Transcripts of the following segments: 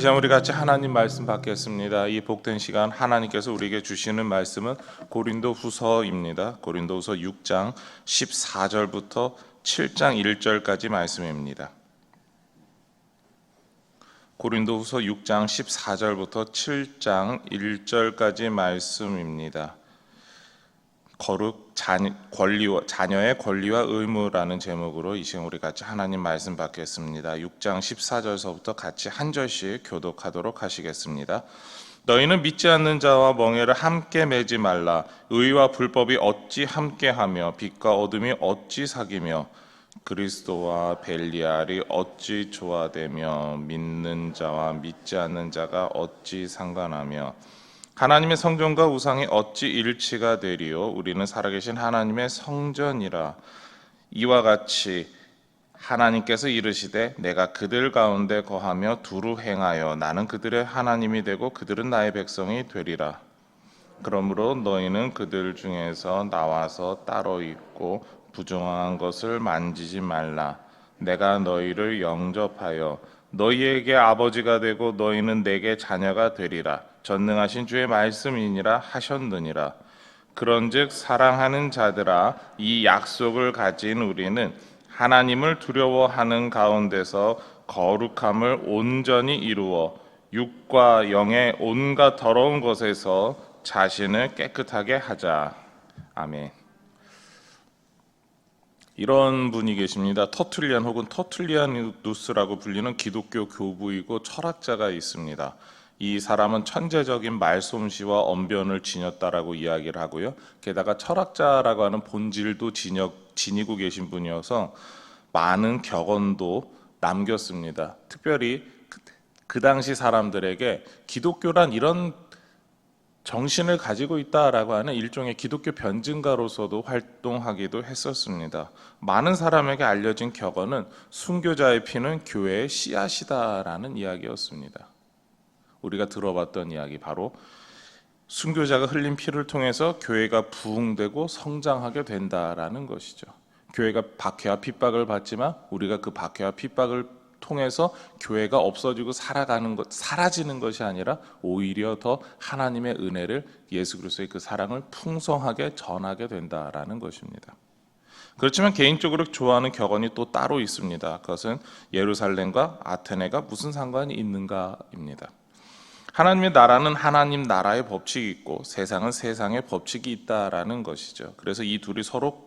시간 우리 같이 하나님 말씀 받겠습니다. 이 복된 시간 하나님께서 우리에게 주시는 말씀은 고린도 후서입니다. 고린도 후서 6장 14절부터 7장 1절까지 말씀입니다. 고린도 후서 6장 14절부터 7장 1절까지 말씀입니다. 거룩 자녀, 권리와 자녀의 권리와 의무라는 제목으로 이 시간 우리 같이 하나님 말씀 받겠습니다. 6장 14절서부터 같이 한 절씩 교독하도록 하시겠습니다. 너희는 믿지 않는 자와 멍에를 함께 매지 말라. 의와 불법이 어찌 함께하며 빛과 어둠이 어찌 사귀며 그리스도와 벨리알이 어찌 조화되며 믿는 자와 믿지 않는 자가 어찌 상관하며 하나님의 성전과 우상이 어찌 일치가 되리요? 우리는 살아계신 하나님의 성전이라. 이와 같이 하나님께서 이르시되 내가 그들 가운데 거하며 두루 행하여 나는 그들의 하나님이 되고 그들은 나의 백성이 되리라. 그러므로 너희는 그들 중에서 나와서 따로 있고 부정한 것을 만지지 말라. 내가 너희를 영접하여 너희에게 아버지가 되고 너희는 내게 자녀가 되리라 전능하신 주의 말씀이니라 하셨느니라 그런즉 사랑하는 자들아 이 약속을 가진 우리는 하나님을 두려워하는 가운데서 거룩함을 온전히 이루어 육과 영의 온갖 더러운 것에서 자신을 깨끗하게 하자 아멘. 이런 분이 계십니다. 터툴리안 혹은 터툴리아누스라고 불리는 기독교 교부이고 철학자가 있습니다. 이 사람은 천재적인 말솜씨와 언변을 지녔다라고 이야기를 하고요. 게다가 철학자라고 하는 본질도 지녀, 지니고 계신 분이어서 많은 격언도 남겼습니다. 특별히 그, 그 당시 사람들에게 기독교란 이런 정신을 가지고 있다라고 하는 일종의 기독교 변증가로서도 활동하기도 했었습니다. 많은 사람에게 알려진 격언은 순교자의 피는 교회의 씨앗이다라는 이야기였습니다. 우리가 들어봤던 이야기 바로 순교자가 흘린 피를 통해서 교회가 부흥되고 성장하게 된다라는 것이죠. 교회가 박해와 핍박을 받지만 우리가 그 박해와 핍박을 통해서 교회가 없어지고 살아가는 것, 사라지는 것이 아니라 오히려 더 하나님의 은혜를 예수 그리스도의 그 사랑을 풍성하게 전하게 된다라는 것입니다. 그렇지만 개인적으로 좋아하는 격언이 또 따로 있습니다. 그것은 예루살렘과 아테네가 무슨 상관이 있는가입니다. 하나님의 나라는 하나님 나라의 법칙이 있고 세상은 세상의 법칙이 있다라는 것이죠. 그래서 이 둘이 서로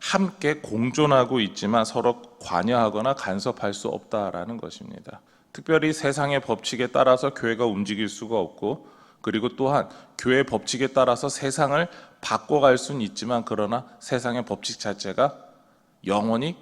함께 공존하고 있지만 서로 관여하거나 간섭할 수 없다라는 것입니다. 특별히 세상의 법칙에 따라서 교회가 움직일 수가 없고 그리고 또한 교회 법칙에 따라서 세상을 바꿔갈 수는 있지만 그러나 세상의 법칙 자체가 영원히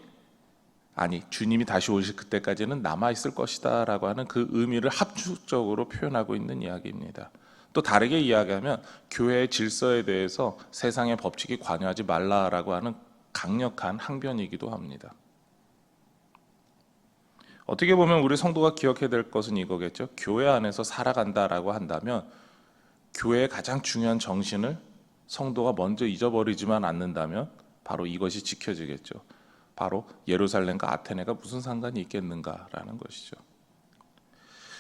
아니 주님이 다시 오실 그때까지는 남아 있을 것이다라고 하는 그 의미를 합축적으로 표현하고 있는 이야기입니다. 또 다르게 이야기하면 교회의 질서에 대해서 세상의 법칙이 관여하지 말라라고 하는 강력한 항변이기도 합니다. 어떻게 보면 우리 성도가 기억해야 될 것은 이거겠죠. 교회 안에서 살아간다라고 한다면 교회의 가장 중요한 정신을 성도가 먼저 잊어버리지만 않는다면 바로 이것이 지켜지겠죠. 바로 예루살렘과 아테네가 무슨 상관이 있겠는가라는 것이죠.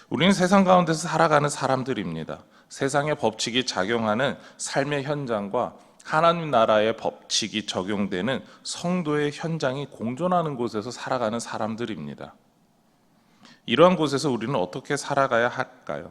우리는 세상 가운데서 살아가는 사람들입니다. 세상의 법칙이 작용하는 삶의 현장과 하나님 나라의 법칙이 적용되는 성도의 현장이 공존하는 곳에서 살아가는 사람들입니다. 이러한 곳에서 우리는 어떻게 살아가야 할까요?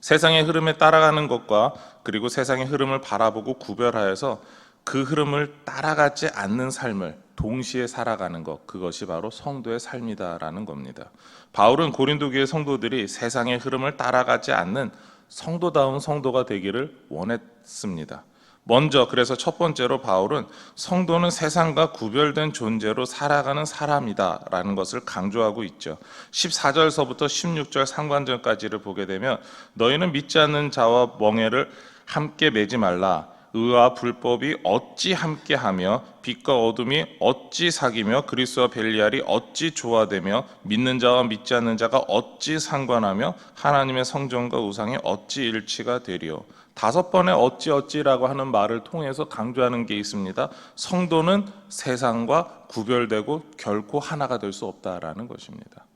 세상의 흐름에 따라가는 것과 그리고 세상의 흐름을 바라보고 구별하여서 그 흐름을 따라가지 않는 삶을 동시에 살아가는 것 그것이 바로 성도의 삶이다라는 겁니다. 바울은 고린도 교회 성도들이 세상의 흐름을 따라가지 않는 성도다운 성도가 되기를 원했습니다. 먼저 그래서 첫 번째로 바울은 성도는 세상과 구별된 존재로 살아가는 사람이다라는 것을 강조하고 있죠. 14절서부터 16절 상관절까지를 보게 되면 너희는 믿지 않는 자와 멍에를 함께 매지 말라. 의와 불법이 어찌 함께하며 빛과 어둠이 어찌 사귀며 그리스도와 벨리알이 어찌 조화되며 믿는 자와 믿지 않는 자가 어찌 상관하며 하나님의 성전과 우상이 어찌 일치가 되리요 다섯 번의 어찌 어찌라고 하는 말을 통해서 강조하는 게 있습니다. 성도는 세상과 구별되고 결코 하나가 될 수 없다라는 것입니다.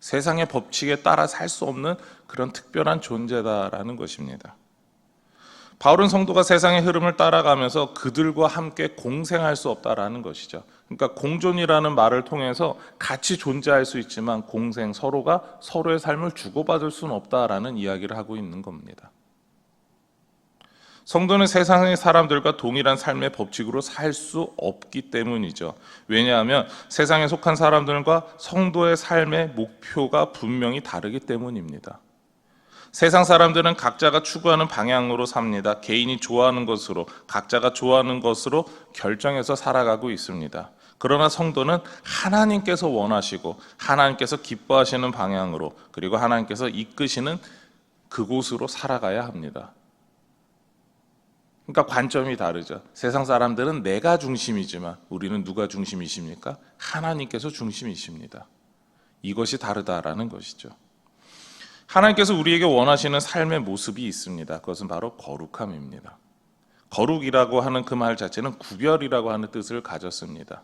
세상의 법칙에 따라 살 수 없는 그런 특별한 존재다라는 것입니다. 바울은 성도가 세상의 흐름을 따라가면서 그들과 함께 공생할 수 없다라는 것이죠. 그러니까 공존이라는 말을 통해서 같이 존재할 수 있지만 공생 서로가 서로의 삶을 주고받을 수는 없다라는 이야기를 하고 있는 겁니다. 성도는 세상의 사람들과 동일한 삶의 법칙으로 살 수 없기 때문이죠. 왜냐하면 세상에 속한 사람들과 성도의 삶의 목표가 분명히 다르기 때문입니다. 세상 사람들은 각자가 추구하는 방향으로 삽니다. 개인이 좋아하는 것으로, 각자가 좋아하는 것으로 결정해서 살아가고 있습니다. 그러나 성도는 하나님께서 원하시고, 하나님께서 기뻐하시는 방향으로, 그리고 하나님께서 이끄시는 그곳으로 살아가야 합니다. 그러니까 관점이 다르죠. 세상 사람들은 내가 중심이지만 우리는 누가 중심이십니까? 하나님께서 중심이십니다. 이것이 다르다라는 것이죠. 하나님께서 우리에게 원하시는 삶의 모습이 있습니다. 그것은 바로 거룩함입니다. 거룩이라고 하는 그 말 자체는 구별이라고 하는 뜻을 가졌습니다.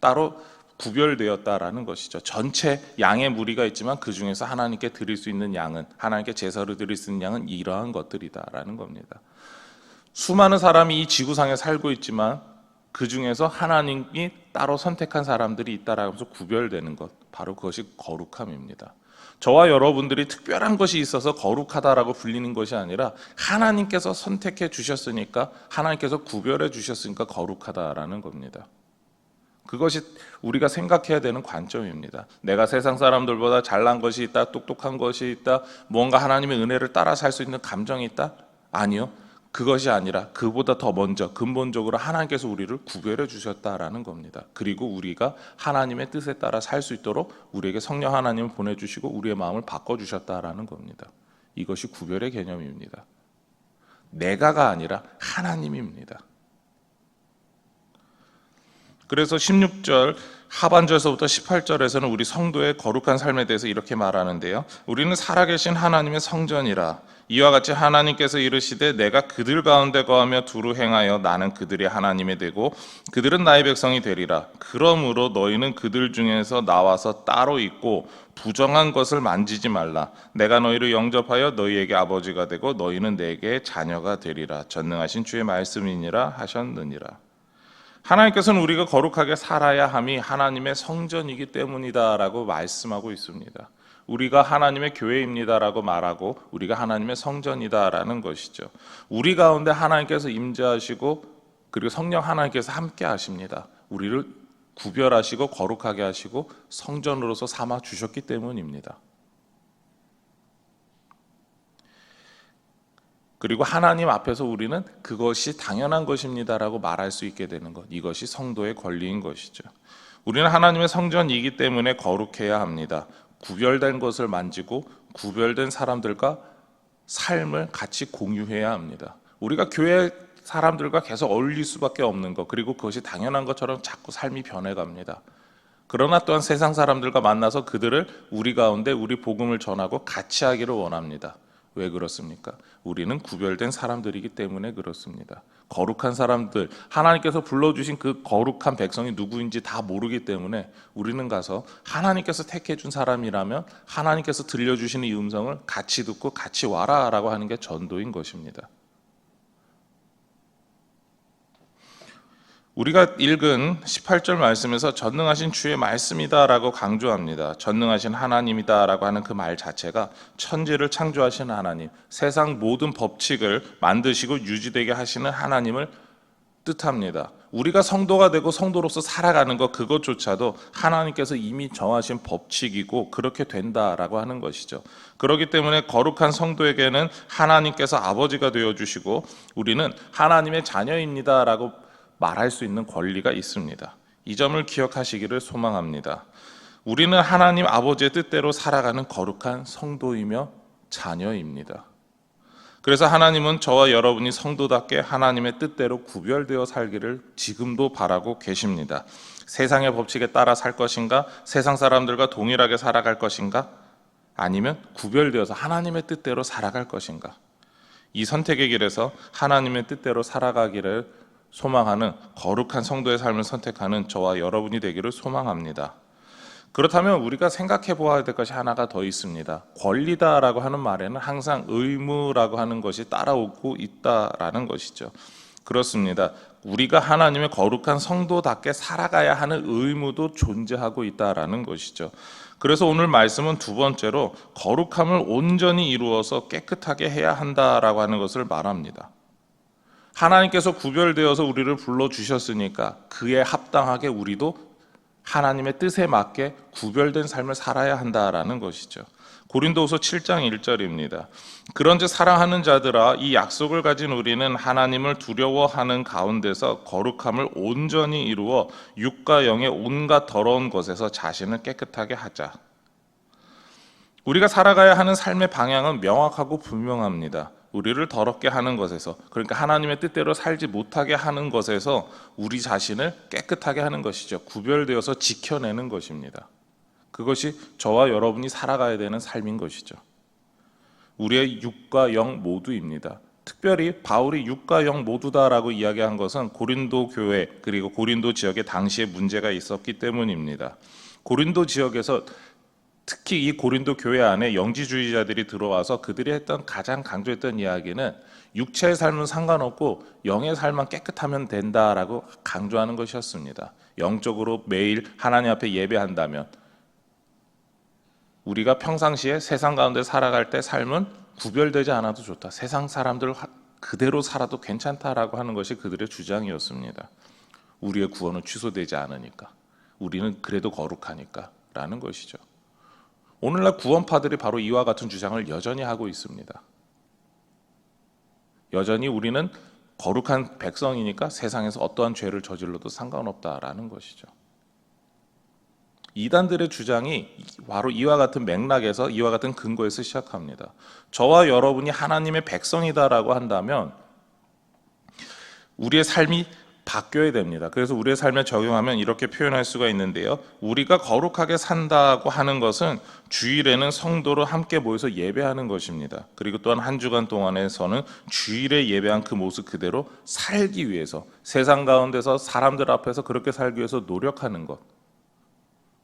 따로 구별되었다라는 것이죠. 전체 양의 무리가 있지만 그 중에서 하나님께 드릴 수 있는 양은 하나님께 제사를 드릴 수 있는 양은 이러한 것들이다라는 겁니다. 수많은 사람이 이 지구상에 살고 있지만 그 중에서 하나님이 따로 선택한 사람들이 있다라고 해서 구별되는 것 바로 그것이 거룩함입니다. 저와 여러분들이 특별한 것이 있어서 거룩하다라고 불리는 것이 아니라 하나님께서 선택해 주셨으니까 하나님께서 구별해 주셨으니까 거룩하다라는 겁니다. 그것이 우리가 생각해야 되는 관점입니다. 내가 세상 사람들보다 잘난 것이 있다, 똑똑한 것이 있다, 뭔가 하나님의 은혜를 따라 살 수 있는 감정이 있다? 아니요. 그것이 아니라 그보다 더 먼저 근본적으로 하나님께서 우리를 구별해 주셨다라는 겁니다. 그리고 우리가 하나님의 뜻에 따라 살 수 있도록 우리에게 성령 하나님을 보내주시고 우리의 마음을 바꿔주셨다라는 겁니다. 이것이 구별의 개념입니다. 내가가 아니라 하나님입니다. 그래서 16절 하반절에서부터 18절에서는 우리 성도의 거룩한 삶에 대해서 이렇게 말하는데요. 우리는 살아계신 하나님의 성전이라 이와 같이 하나님께서 이르시되 내가 그들 가운데 거하며 두루 행하여 나는 그들의 하나님이 되고 그들은 나의 백성이 되리라. 그러므로 너희는 그들 중에서 나와서 따로 있고 부정한 것을 만지지 말라. 내가 너희를 영접하여 너희에게 아버지가 되고 너희는 내게 자녀가 되리라. 전능하신 주의 말씀이니라 하셨느니라. 하나님께서는 우리가 거룩하게 살아야 함이 하나님의 성전이기 때문이다라고 말씀하고 있습니다. 우리가 하나님의 교회입니다라고 말하고 우리가 하나님의 성전이다라는 것이죠. 우리 가운데 하나님께서 임재하시고 그리고 성령 하나님께서 함께 하십니다. 우리를 구별하시고 거룩하게 하시고 성전으로서 삼아 주셨기 때문입니다. 그리고 하나님 앞에서 우리는 그것이 당연한 것입니다라고 말할 수 있게 되는 것. 이것이 성도의 권리인 것이죠. 우리는 하나님의 성전이기 때문에 거룩해야 합니다. 구별된 것을 만지고 구별된 사람들과 삶을 같이 공유해야 합니다. 우리가 교회 사람들과 계속 어울릴 수밖에 없는 것, 그리고 그것이 당연한 것처럼 자꾸 삶이 변해갑니다. 그러나 또한 세상 사람들과 만나서 그들을 우리 가운데 우리 복음을 전하고 같이 하기를 원합니다. 왜 그렇습니까? 우리는 구별된 사람들이기 때문에 그렇습니다. 거룩한 사람들, 하나님께서 불러주신 그 거룩한 백성이 누구인지 다 모르기 때문에 우리는 가서 하나님께서 택해준 사람이라면 하나님께서 들려주시는 이 음성을 같이 듣고 같이 와라 라고 하는 게 전도인 것입니다. 우리가 읽은 18절 말씀에서 전능하신 주의 말씀이다라고 강조합니다. 전능하신 하나님이다라고 하는 그 말 자체가 천지를 창조하신 하나님, 세상 모든 법칙을 만드시고 유지되게 하시는 하나님을 뜻합니다. 우리가 성도가 되고 성도로서 살아가는 것 그것조차도 하나님께서 이미 정하신 법칙이고 그렇게 된다라고 하는 것이죠. 그렇기 때문에 거룩한 성도에게는 하나님께서 아버지가 되어 주시고 우리는 하나님의 자녀입니다라고 말할 수 있는 권리가 있습니다. 이 점을 기억하시기를 소망합니다. 우리는 하나님 아버지의 뜻대로 살아가는 거룩한 성도이며 자녀입니다. 그래서 하나님은 저와 여러분이 성도답게 하나님의 뜻대로 구별되어 살기를 지금도 바라고 계십니다. 세상의 법칙에 따라 살 것인가? 세상 사람들과 동일하게 살아갈 것인가? 아니면 구별되어서 하나님의 뜻대로 살아갈 것인가? 이 선택의 길에서 하나님의 뜻대로 살아가기를 소망하는 거룩한 성도의 삶을 선택하는 저와 여러분이 되기를 소망합니다. 그렇다면 우리가 생각해 보아야 될 것이 하나가 더 있습니다. 권리다라고 하는 말에는 항상 의무라고 하는 것이 따라오고 있다라는 것이죠. 그렇습니다. 우리가 하나님의 거룩한 성도답게 살아가야 하는 의무도 존재하고 있다라는 것이죠. 그래서 오늘 말씀은 두 번째로 거룩함을 온전히 이루어서 깨끗하게 해야 한다라고 하는 것을 말합니다. 하나님께서 구별되어서 우리를 불러 주셨으니까 그에 합당하게 우리도 하나님의 뜻에 맞게 구별된 삶을 살아야 한다라는 것이죠. 고린도후서 7장 1절입니다. 그런즉 사랑하는 자들아 이 약속을 가진 우리는 하나님을 두려워하는 가운데서 거룩함을 온전히 이루어 육과 영의 온갖 더러운 것에서 자신을 깨끗하게 하자. 우리가 살아가야 하는 삶의 방향은 명확하고 분명합니다. 우리를 더럽게 하는 것에서 그러니까 하나님의 뜻대로 살지 못하게 하는 것에서 우리 자신을 깨끗하게 하는 것이죠. 구별되어서 지켜내는 것입니다. 그것이 저와 여러분이 살아가야 되는 삶인 것이죠. 우리의 육과 영 모두입니다. 특별히 바울이 육과 영 모두다라고 이야기한 것은 고린도 교회 그리고 고린도 지역에 당시에 문제가 있었기 때문입니다. 고린도 지역에서 특히 이 고린도 교회 안에 영지주의자들이 들어와서 그들이 했던 가장 강조했던 이야기는 육체의 삶은 상관없고 영의 삶만 깨끗하면 된다라고 강조하는 것이었습니다. 영적으로 매일 하나님 앞에 예배한다면 우리가 평상시에 세상 가운데 살아갈 때 삶은 구별되지 않아도 좋다. 세상 사람들 그대로 살아도 괜찮다라고 하는 것이 그들의 주장이었습니다. 우리의 구원은 취소되지 않으니까. 우리는 그래도 거룩하니까라는 것이죠. 오늘날 구원파들이 바로 이와 같은 주장을 여전히 하고 있습니다. 여전히 우리는 거룩한 백성이니까 세상에서 어떠한 죄를 저질러도 상관없다라는 것이죠. 이단들의 주장이 바로 이와 같은 맥락에서 이와 같은 근거에서 시작합니다. 저와 여러분이 하나님의 백성이다라고 한다면 우리의 삶이 바뀌어야 됩니다. 그래서 우리의 삶에 적용하면 이렇게 표현할 수가 있는데요. 우리가 거룩하게 산다고 하는 것은 주일에는 성도로 함께 모여서 예배하는 것입니다. 그리고 또한 한 주간 동안에서는 주일에 예배한 그 모습 그대로 살기 위해서 세상 가운데서 사람들 앞에서 그렇게 살기 위해서 노력하는 것.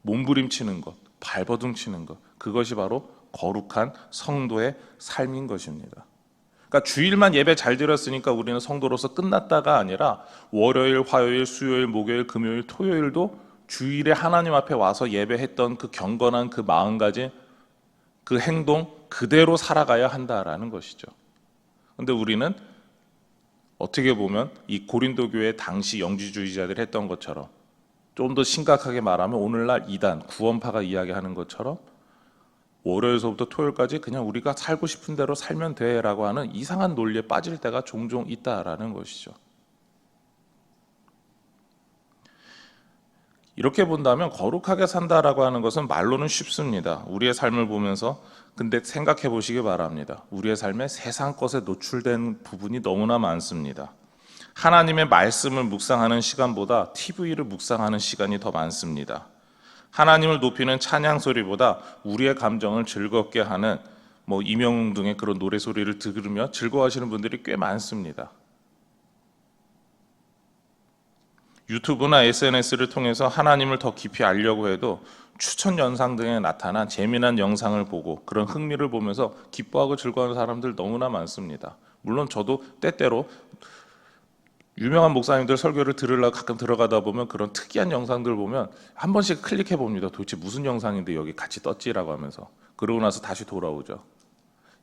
몸부림치는 것, 발버둥치는 것, 그것이 바로 거룩한 성도의 삶인 것입니다. 그러니까 주일만 예배 잘 드렸으니까 우리는 성도로서 끝났다가 아니라 월요일, 화요일, 수요일, 목요일, 금요일, 토요일도 주일에 하나님 앞에 와서 예배했던 그 경건한 그 마음가짐, 그 행동 그대로 살아가야 한다라는 것이죠. 근데 우리는 어떻게 보면 이 고린도 교회 당시 영지주의자들이 했던 것처럼 좀 더 심각하게 말하면 오늘날 이단 구원파가 이야기하는 것처럼 월요일서부터 토요일까지 그냥 우리가 살고 싶은 대로 살면 돼라고 하는 이상한 논리에 빠질 때가 종종 있다라는 것이죠. 이렇게 본다면 거룩하게 산다라고 하는 것은 말로는 쉽습니다. 우리의 삶을 보면서 근데 생각해 보시기 바랍니다. 우리의 삶에 세상 것에 노출된 부분이 너무나 많습니다. 하나님의 말씀을 묵상하는 시간보다 TV를 묵상하는 시간이 더 많습니다. 하나님을 높이는 찬양 소리보다 우리의 감정을 즐겁게 하는 뭐 이명웅 등의 그런 노래 소리를 들으며 즐거워하시는 분들이 꽤 많습니다. 유튜브나 SNS를 통해서 하나님을 더 깊이 알려고 해도 추천 영상 등에 나타난 재미난 영상을 보고 그런 흥미를 보면서 기뻐하고 즐거워하는 사람들 너무나 많습니다. 물론 저도 때때로 유명한 목사님들 설교를 들으려고 가끔 들어가다 보면 그런 특이한 영상들 보면 한 번씩 클릭해 봅니다. 도대체 무슨 영상인데 여기 같이 떴지라고 하면서 그러고 나서 다시 돌아오죠.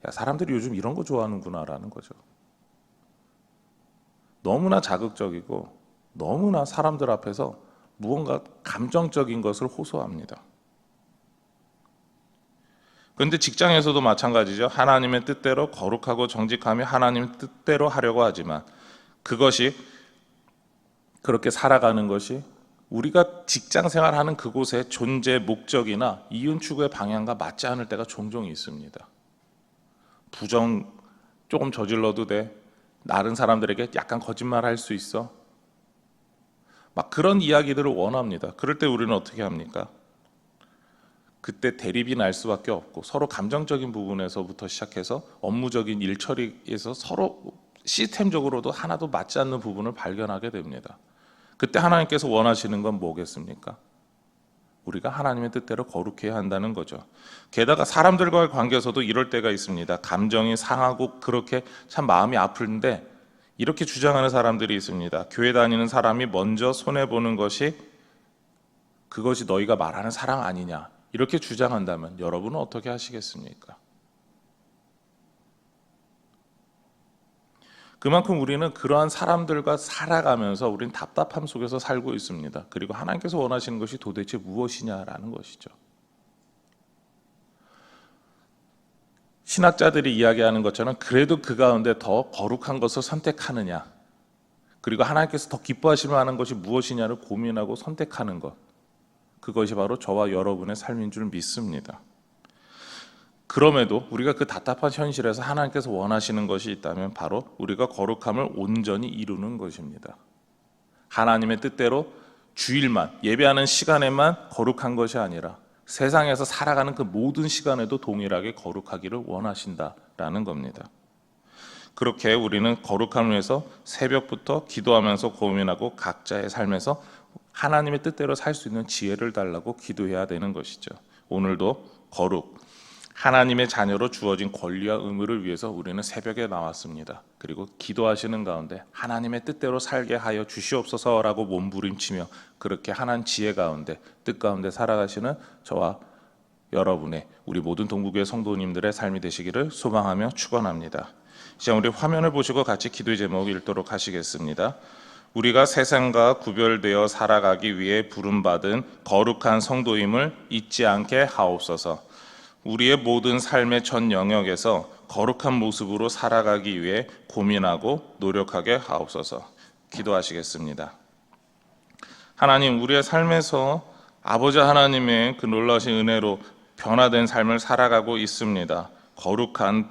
야, 사람들이 요즘 이런 거 좋아하는구나라는 거죠. 너무나 자극적이고 너무나 사람들 앞에서 무언가 감정적인 것을 호소합니다. 그런데 직장에서도 마찬가지죠. 하나님의 뜻대로 거룩하고 정직하며 하나님 뜻대로 하려고 하지만 그것이 그렇게 살아가는 것이 우리가 직장 생활하는 그곳의 존재 목적이나 이윤 추구의 방향과 맞지 않을 때가 종종 있습니다. 부정 조금 저질러도 돼. 다른 사람들에게 약간 거짓말 할 수 있어. 막 그런 이야기들을 원합니다. 그럴 때 우리는 어떻게 합니까? 그때 대립이 날 수밖에 없고 서로 감정적인 부분에서부터 시작해서 업무적인 일 처리에서 서로 시스템적으로도 하나도 맞지 않는 부분을 발견하게 됩니다. 그때 하나님께서 원하시는 건 뭐겠습니까? 우리가 하나님의 뜻대로 거룩해야 한다는 거죠. 게다가 사람들과의 관계에서도 이럴 때가 있습니다. 감정이 상하고 그렇게 참 마음이 아픈데 이렇게 주장하는 사람들이 있습니다. 교회 다니는 사람이 먼저 손해 보는 것이 그것이 너희가 말하는 사랑 아니냐 이렇게 주장한다면 여러분은 어떻게 하시겠습니까? 그만큼 우리는 그러한 사람들과 살아가면서 우리는 답답함 속에서 살고 있습니다. 그리고 하나님께서 원하시는 것이 도대체 무엇이냐라는 것이죠. 신학자들이 이야기하는 것처럼 그래도 그 가운데 더 거룩한 것을 선택하느냐, 그리고 하나님께서 더 기뻐하실 만한 것이 무엇이냐를 고민하고 선택하는 것, 그것이 바로 저와 여러분의 삶인 줄 믿습니다. 그럼에도 우리가 그 답답한 현실에서 하나님께서 원하시는 것이 있다면 바로 우리가 거룩함을 온전히 이루는 것입니다. 하나님의 뜻대로 주일만 예배하는 시간에만 거룩한 것이 아니라 세상에서 살아가는 그 모든 시간에도 동일하게 거룩하기를 원하신다라는 겁니다. 그렇게 우리는 거룩함을 위해서 새벽부터 기도하면서 고민하고 각자의 삶에서 하나님의 뜻대로 살 수 있는 지혜를 달라고 기도해야 되는 것이죠. 오늘도 거룩, 하나님의 자녀로 주어진 권리와 의무를 위해서 우리는 새벽에 나왔습니다. 그리고 기도하시는 가운데 하나님의 뜻대로 살게 하여 주시옵소서라고 몸부림치며 그렇게 하나님 지혜 가운데 뜻 가운데 살아가시는 저와 여러분의 우리 모든 동국의 성도님들의 삶이 되시기를 소망하며 축원합니다. 이제 우리 화면을 보시고 같이 기도의 제목 읽도록 하시겠습니다. 우리가 세상과 구별되어 살아가기 위해 부름받은 거룩한 성도임을 잊지 않게 하옵소서. 우리의 모든 삶의 전 영역에서 거룩한 모습으로 살아가기 위해 고민하고 노력하게 하옵소서. 기도하시겠습니다. 하나님, 우리의 삶에서 아버지 하나님의 그 놀라신 은혜로 변화된 삶을 살아가고 있습니다. 거룩한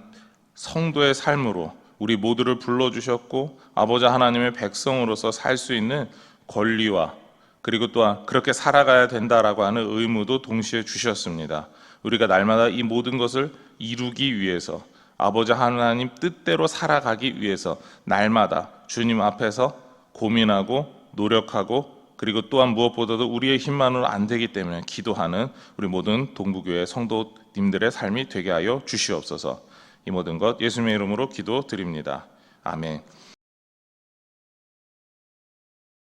성도의 삶으로 우리 모두를 불러주셨고 아버지 하나님의 백성으로서 살 수 있는 권리와 그리고 또한 그렇게 살아가야 된다라고 하는 의무도 동시에 주셨습니다. 우리가 날마다 이 모든 것을 이루기 위해서 아버지 하나님 뜻대로 살아가기 위해서 날마다 주님 앞에서 고민하고 노력하고 그리고 또한 무엇보다도 우리의 힘만으로 안 되기 때문에 기도하는 우리 모든 동부교회 성도님들의 삶이 되게 하여 주시옵소서. 이 모든 것 예수님의 이름으로 기도드립니다. 아멘.